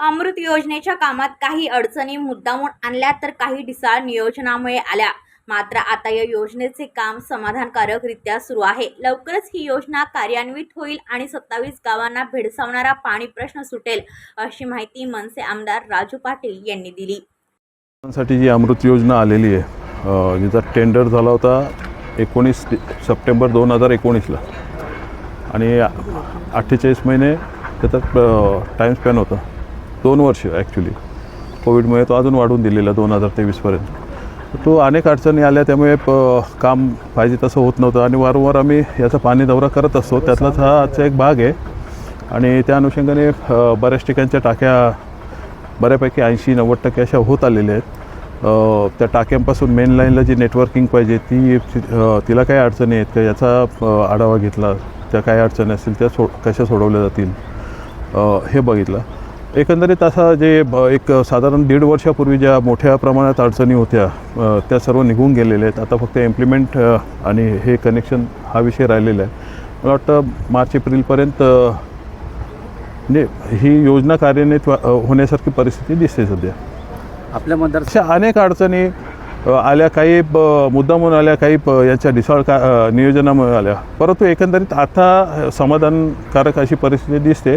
अमृत योजनेच्या कामात काही अडचणी मुद्दामून आणल्या तर काही ढिसाळ नियोजनामुळे आल्या. मात्र आता या योजनेचे काम समाधानकारकरित्या सुरू आहे. लवकरच ही योजना कार्यान्वित होईल आणि सत्तावीस गावांना भेडसावणारा पाणी प्रश्न सुटेल अशी माहिती मनसे आमदार राजू पाटील यांनी दिली. साठी जी अमृत योजना आलेली आहे जिचा टेंडर झाला होता एकोणीस सप्टेंबर दोन हजार एकोणीसला. आणि अठ्ठेचाळीस महिने त्याचा टाईम स्पॅन होता. दोन वर्ष ॲक्च्युली कोविडमुळे तो अजून वाढून दिलेला दोन हजार तेवीसपर्यंत तो अनेक अडचणी आल्या त्यामुळे प काम पाहिजे तसं होत नव्हतं. आणि वारंवार आम्ही याचा पाणी दौरा करत असतो. त्यातलाच हा आजचा एक भाग आहे. आणि त्या अनुषंगाने बऱ्याच ठिकाणच्या टाक्या बऱ्यापैकी ऐंशी नव्वद टक्के अशा होत आलेल्या आहेत. त्या टाक्यांपासून मेन लाईनला जी नेटवर्किंग पाहिजे ती तिला काय अडचणी आहेत? का याचा आढावा घेतला? त्या काय अडचणी असतील त्या सो कशा सोडवल्या जातील? हे बघितलं. एकंदरीत असा जे ब- एक साधारण दीड वर्षापूर्वी ज्या मोठ्या प्रमाणात अडचणी होत्या त्या सर्व निघून गेलेल्या आहेत. आता फक्त इम्प्लिमेंट आणि हे कनेक्शन हा विषय राहिलेला आहे. मला वाटतं मार्च एप्रिलपर्यंत म्हणजे ही योजना कार्यान्वित होण्यासारखी परिस्थिती दिसते सध्या. आपल्या मतदार अशा अनेक अडचणी आल्या काही ब- मुद्दामून आल्या काही प- यांच्या ढिसाळ का नियोजनामुळे आल्या. परंतु एकंदरीत आता समाधानकारक अशी परिस्थिती दिसते.